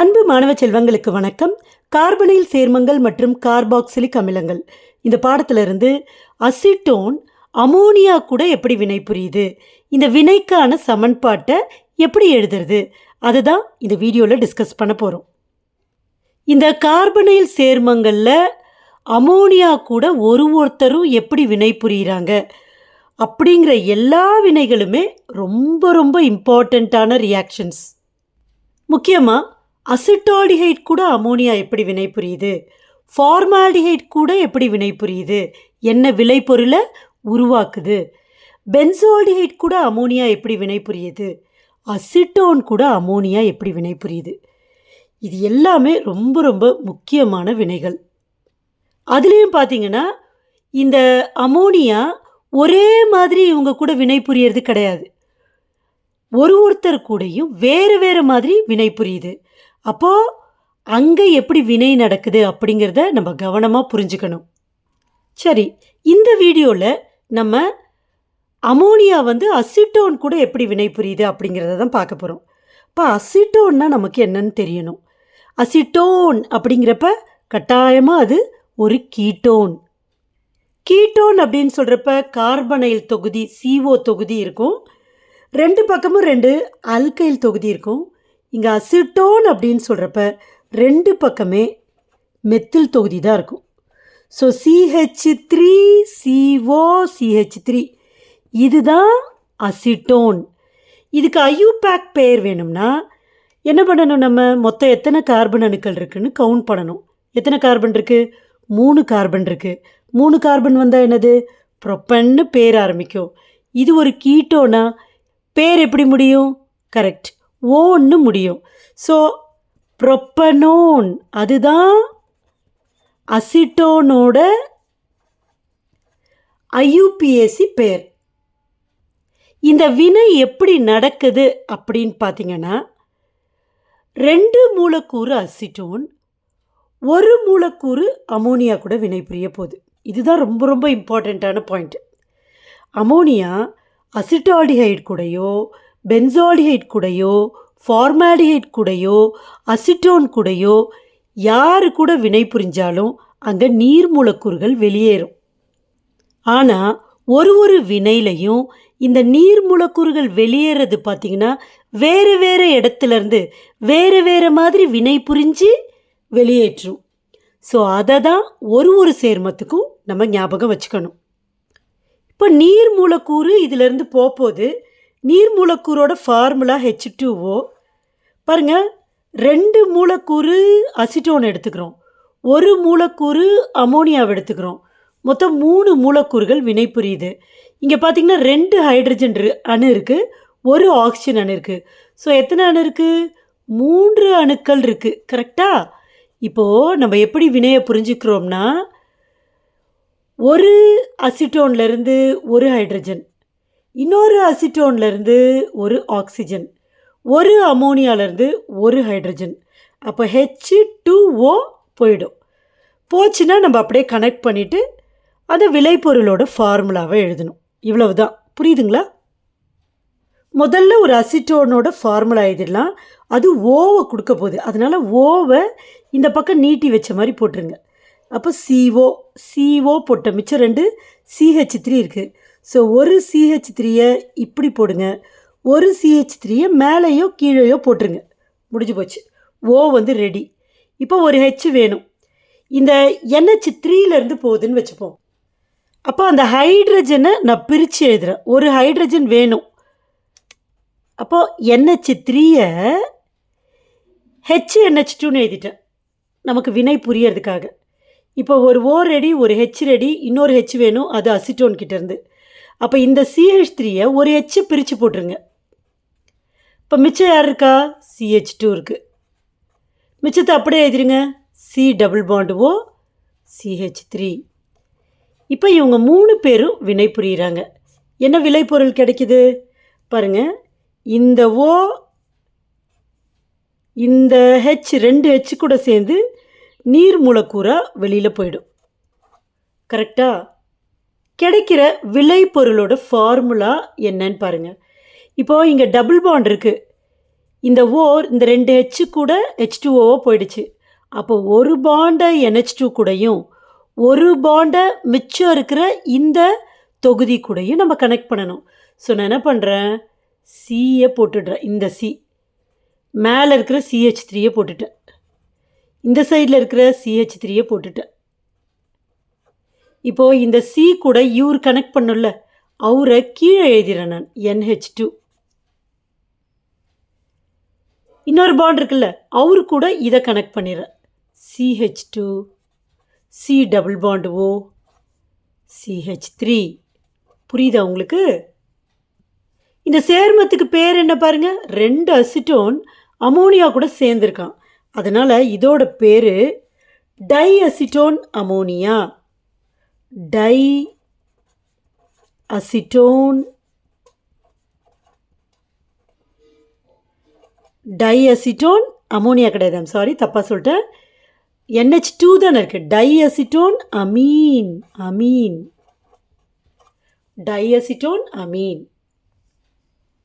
அன்பு மாணவ செல்வங்களுக்கு வணக்கம். கார்பனைல் சேர்மங்கள் மற்றும் கார்பாக்சிலிக் அமிலங்கள். இந்த பாடத்திலிருந்து அசிட்டோன் அமோனியா கூட எப்படி வினை புரியுது? இந்த வினைக்கான சமன்பாட்டை எப்படி எழுதுறது? அதுதான் இந்த வீடியோவில் டிஸ்கஸ் பண்ண போகிறோம் இந்த கார்பனைல் சேர்மங்களில் அமோனியா கூட ஒரு ஒருத்தரும் எப்படி வினை புரியுறாங்க? அப்படிங்கிற எல்லா வினைகளுமே ரொம்ப ரொம்ப இம்பார்ட்டண்ட்டான ரியாக்ஷன்ஸ் முக்கியமாக அசிட்டால்டிஹைட் கூட அமோனியா எப்படி வினை புரியுது? ஃபார்மால்டிஹைட் கூட எப்படி வினை புரியுது? என்ன விளைபொருளை உருவாக்குது? பென்சோல்டிஹைட் கூட அமோனியா எப்படி வினை புரியுது? அசிட்டோன் கூட அமோனியா எப்படி வினை புரியுது? இது எல்லாமே ரொம்ப ரொம்ப முக்கியமான வினைகள். அதுலேயும் பார்த்தீங்கன்னா இந்த அமோனியா ஒரே மாதிரி இவங்க கூட வினை புரியறது கிடையாது. ஒரு ஒருத்தர் கூடயும் வேறு வேறு மாதிரி வினை புரியுது. அப்போது அங்கே எப்படி வினை நடக்குது அப்படிங்கிறத நம்ம கவனமாக புரிஞ்சுக்கணும். சரி இந்த வீடியோவில் நம்ம அமோனியா வந்து அசிட்டோன் கூட எப்படி வினை புரியுது அப்படிங்கிறத தான் பார்க்க போகிறோம் இப்போ அசிட்டோன்னா நமக்கு என்னன்னு தெரியணும். அசிட்டோன் அப்படிங்கிறப்ப கட்டாயமாக அது ஒரு கீட்டோன். கீட்டோன் அப்படின்னு சொல்கிறப்ப கார்பனைல் தொகுதி சிஓ தொகுதி இருக்கும். ரெண்டு பக்கமும் ரெண்டு அல்கைல் தொகுதி இருக்கும். இங்கே அசிட்டோன் அப்படின்னு சொல்கிறப்ப ரெண்டு பக்கமே மெத்தில் தொகுதி தான் இருக்கும். So CH three CO CH three இதுதான் அசிட்டோன். இதுக்கு ஐயூபேக் பெயர் வேணும்னா என்ன பண்ணணும் நம்ம? மொத்தம் எத்தனை கார்பன் அணுக்கள் இருக்குன்னு கவுண்ட் பண்ணணும். எத்தனை கார்பன் இருக்குது மூணு கார்பன் இருக்குது மூணு கார்பன் வந்தால் என்னது? ப்ரொப்பன்னு பேர் ஆரம்பிக்கும். இது ஒரு கீட்டோனா பேர் எப்படி முடியும்? கரெக்ட். ஓன்னு முடியும். ஸோ ப்ரொப்பனோன் அதுதான் அசிட்டோனோட ஐயூபிஎஸ்சி பேர் இந்த வினை எப்படி நடக்குது அப்படின்னு பார்த்தீங்கன்னா ரெண்டு மூலக்கூறு அசிட்டோன் ஒரு மூலக்கூறு அமோனியா கூட வினை புரிய போகுது. இதுதான் ரொம்ப ரொம்ப இம்பார்ட்டண்ட்டான பாயிண்ட் அமோனியா அசிட்டால்டிஹைட் கூடயோ பென்சால்டிஹைட் கூடையோ ஃபார்மாடிஹைட் கூடையோ அசிட்டோன் கூடையோ யார் கூட வினை புரிஞ்சாலும் அங்கே நீர் மூலக்கூறுகள் வெளியேறும். ஆனால் ஒரு ஒரு வினையிலையும் இந்த நீர் மூலக்கூறுகள் வெளியேறது பார்த்திங்கன்னா வேறு வேறு இடத்துலேருந்து வேறு வேறு மாதிரி வினை புரிஞ்சு வெளியேற்றும். ஸோ அதை தான் ஒரு ஒரு சேர்மத்துக்கும் நம்ம ஞாபகம் வச்சுக்கணும். இப்போ நீர் மூலக்கூறு இதிலேருந்து போகுது நீர் மூலக்கூறோட formula H two O O பாருங்கள் ரெண்டு மூலக்கூறு அசிட்டோன் எடுத்துக்கிறோம். ஒரு மூலக்கூறு அமோனியாவை எடுத்துக்கிறோம். மொத்தம் மூணு மூலக்கூறுகள் வினை புரியுது இங்கே பார்த்தீங்கன்னா ரெண்டு ஹைட்ரஜன் அணு இருக்குது ஒரு ஆக்சிஜன் அணு இருக்குது ஸோ எத்தனை அணு இருக்குது மூன்று அணுக்கள் இருக்குது கரெக்டாக இப்போது நம்ம எப்படி வினையை புரிஞ்சுக்கிறோம்னா ஒரு அசிட்டோன்லேருந்து ஒரு ஹைட்ரஜன் இன்னொரு அசிட்டோன்லேருந்து ஒரு ஆக்சிஜன் ஒரு அமோனியாலேருந்து ஒரு ஹைட்ரஜன். அப்போ ஹெச் டூ ஓ போயிடும். போச்சுன்னா நம்ம அப்படியே கனெக்ட் பண்ணிவிட்டு அந்த விளைபொருளோட ஃபார்முலாவை எழுதணும். இவ்வளவு தான் புரியுதுங்களா? முதல்ல ஒரு அசிட்டோனோட ஃபார்முலா எழுதிடலாம். அது ஓவை கொடுக்க போகுது. அதனால் ஓவை இந்த பக்கம் நீட்டி வச்ச மாதிரி போட்டுருங்க. அப்போ சிஓ சிஓ போட்ட மிச்சம் ரெண்டு சிஹெச் த்ரீ இருக்குது ஸோ ஒரு சிஹெச் த்ரீயை இப்படி போடுங்க. ஒரு சிஹெச் த்ரீயை மேலேயோ கீழேயோ போட்டுருங்க. முடிஞ்சு போச்சு. ஓ வந்து ரெடி இப்போ ஒரு ஹெச் வேணும். இந்த என்ஹெச் த்ரீலேருந்து போகுதுன்னு வச்சுப்போம். அப்போ அந்த ஹைட்ரஜனை நான் பிரித்து எழுதுகிறேன் ஒரு ஹைட்ரஜன் வேணும். அப்போ என்ஹெச் த்ரீயை ஹெச் என்ஹெச் டூன்னு எழுதிட்டேன். நமக்கு வினை புரியறதுக்காக. இப்போ ஒரு ஓ ரெடி ஒரு ஹெச் ரெடி இன்னொரு ஹெச் வேணும். அது அசிட்டோன் கிட்டேருந்து. அப்போ இந்த சிஹெச் த்ரீயை ஒரு ஹெச்சு பிரித்து போட்டுருங்க. இப்போ மிச்சம் யார் இருக்கா? சிஹெச் டூ இருக்குது மிச்சத்தை அப்படியே எழுதிருங்க. C double bond O? CH three இப்போ இவங்க மூணு பேரும் வினை புரிகிறாங்க என்ன விளைபொருள் கிடைக்குது? பாருங்க. இந்த ஓ இந்த ஹெச் ரெண்டு ஹெச் கூட சேர்ந்து நீர் மூலக்கூறாக வெளியில் போயிடும். கரெக்டாக கிடைக்கிற விளைபொருளோட ஃபார்முலா என்னன்னு பாருங்கள் இப்போது இங்கே டபுள் பாண்ட் இருக்குது இந்த ஓர் இந்த ரெண்டு ஹெச் கூட ஹெச் டூ ஓவோ போயிடுச்சு. அப்போ ஒரு பாண்டை என்ஹெச் டூ கூடயும் ஒரு பாண்டை மிச்சம் இருக்கிற இந்த தொகுதி கூடையும் நம்ம கனெக்ட் பண்ணணும். ஸோ நான் என்ன பண்ணுறேன் சியை போட்டுடுறேன். இந்த சி மேலே இருக்கிற சிஹெச் த்ரீயை போட்டுட்டேன். இந்த சைடில் இருக்கிற சிஹெச் த்ரீயை போட்டுட்டேன். இப்போது இந்த சி கூட இவர் கனெக்ட் பண்ணும்ல அவரை கீழே எழுதிடுறேன் நான் என்ஹெச் டூ இன்னொரு பாண்ட் இருக்குல்ல அவரு கூட இதை கனெக்ட் பண்ணிடுறேன். CH two C double bond O CH three புரியுதா உங்களுக்கு? இந்த சேர்மத்துக்கு பேர் என்ன பாருங்க ரெண்டு அசிட்டோன் அமோனியா கூட சேர்ந்துருக்கான். அதனால் இதோட பேர் di acetone ammonia di acetone di acetone ammonia கிடையாது சாரி தப்பாக சொல்லிட்டேன் என்ஹெச் டூ தானே இருக்குது di acetone amine amine di acetone amine